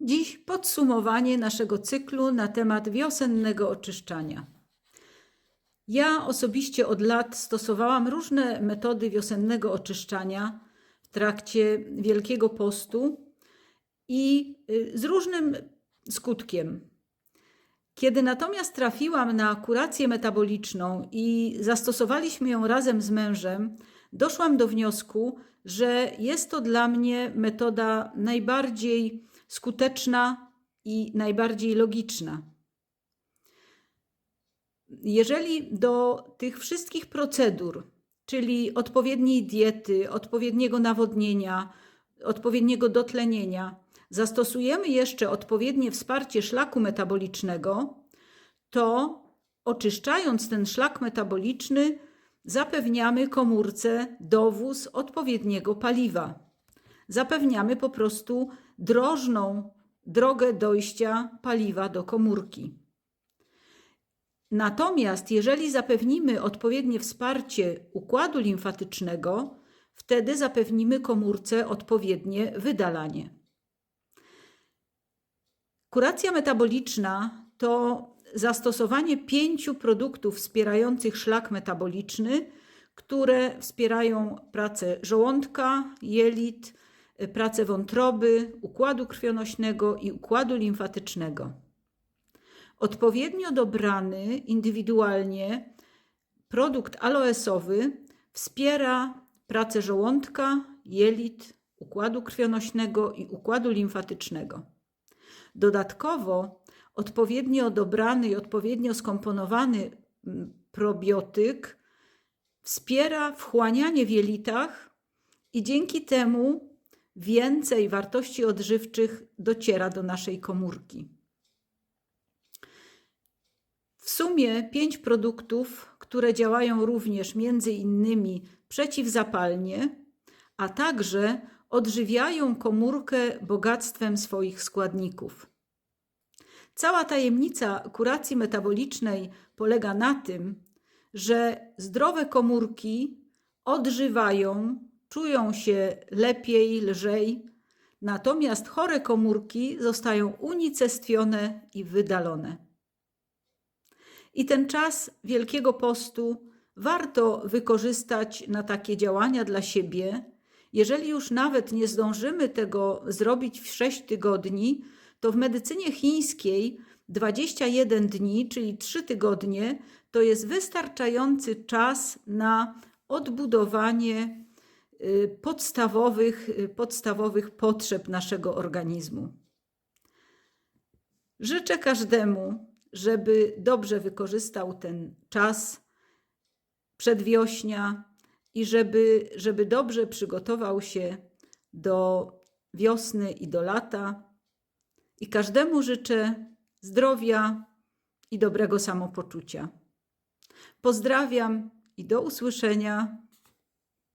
Dziś podsumowanie naszego cyklu na temat wiosennego oczyszczania. Ja osobiście od lat stosowałam różne metody wiosennego oczyszczania w trakcie Wielkiego Postu i y, z różnym skutkiem. Kiedy natomiast trafiłam na kurację metaboliczną i zastosowaliśmy ją razem z mężem, doszłam do wniosku, że jest to dla mnie metoda najbardziej skuteczna i najbardziej logiczna. Jeżeli do tych wszystkich procedur, czyli odpowiedniej diety, odpowiedniego nawodnienia, odpowiedniego dotlenienia, zastosujemy jeszcze odpowiednie wsparcie szlaku metabolicznego, to oczyszczając ten szlak metaboliczny, zapewniamy komórce dowóz odpowiedniego paliwa. Zapewniamy po prostu drożną drogę dojścia paliwa do komórki. Natomiast jeżeli zapewnimy odpowiednie wsparcie układu limfatycznego, wtedy zapewnimy komórce odpowiednie wydalanie. Kuracja metaboliczna to zastosowanie pięciu produktów wspierających szlak metaboliczny, które wspierają pracę żołądka, jelit, pracę wątroby, układu krwionośnego i układu limfatycznego. Odpowiednio dobrany indywidualnie produkt aloesowy wspiera pracę żołądka, jelit, układu krwionośnego i układu limfatycznego. Dodatkowo odpowiednio dobrany i odpowiednio skomponowany mm, probiotyk wspiera wchłanianie w jelitach i dzięki temu więcej wartości odżywczych dociera do naszej komórki. W sumie pięć produktów, które działają również między innymi przeciwzapalnie, a także odżywiają komórkę bogactwem swoich składników. Cała tajemnica kuracji metabolicznej polega na tym, że zdrowe komórki odżywają, czują się lepiej, lżej, natomiast chore komórki zostają unicestwione i wydalone. I ten czas Wielkiego Postu warto wykorzystać na takie działania dla siebie. Jeżeli już nawet nie zdążymy tego zrobić w 6 tygodni, to w medycynie chińskiej 21 dni, czyli 3 tygodnie, to jest wystarczający czas na odbudowanie podstawowych, y, podstawowych potrzeb naszego organizmu. Życzę każdemu, żeby dobrze wykorzystał ten czas przedwiośnia i żeby, żeby dobrze przygotował się do wiosny i do lata. I każdemu życzę zdrowia i dobrego samopoczucia. Pozdrawiam i do usłyszenia